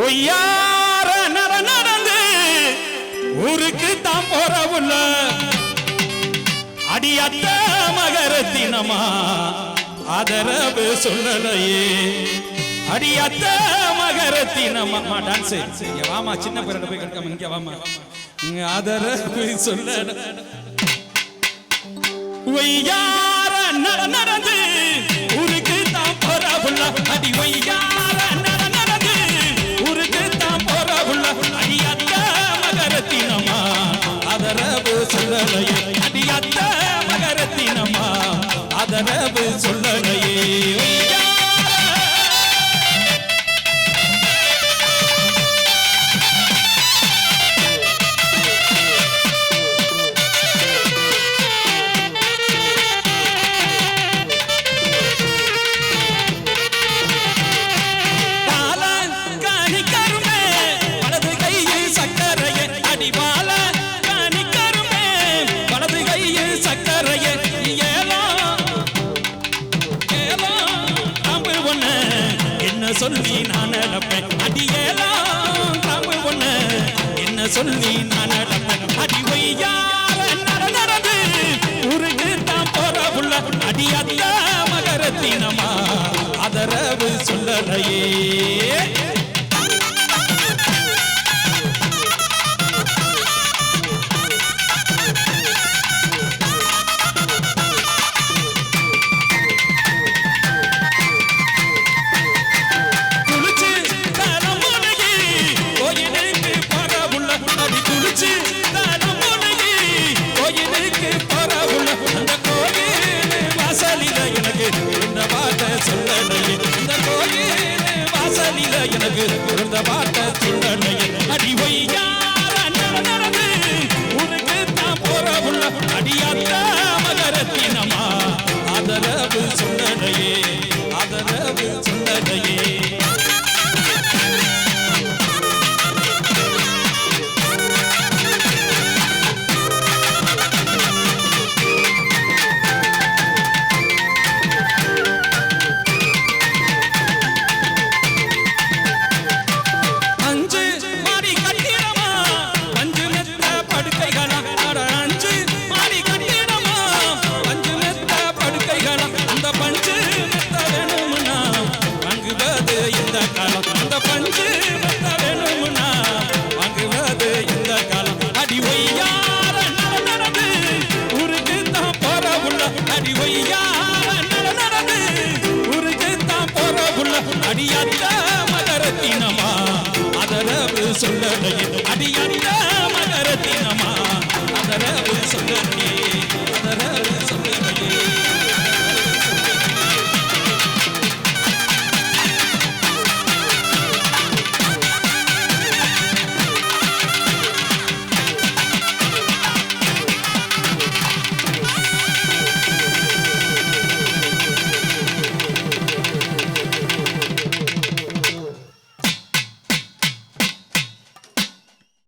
ஒய்யார நட நடந்து ஊருக்கு தான் போற உள்ள. அடியத்த மகரத்தினமா? அதரவு சொல்லலையே. அடியத்த மகரத்தினமா? டான்ஸ் இங்க வாமா சின்ன பேரோட போய் கேட்காம இங்க வாமா. இங்க ஆதரவு சொல்ல ஒய்யார அரபு சொல்லறைய சொல்லி நான் நடப்பேன். அடியெல்லாம் தமிழ் ஒண்ணு. என்ன சொல்லி நான் நடப்பேன். அடி ஒய்யால நடந்தது உருகு தான் போற புள்ள. அடி அல்ல மகரத்தினமா. அதரவு சொல்லறையே. எனக்கு. குழந்த பாட்ட சொல்லணையன் அடி வையா дає.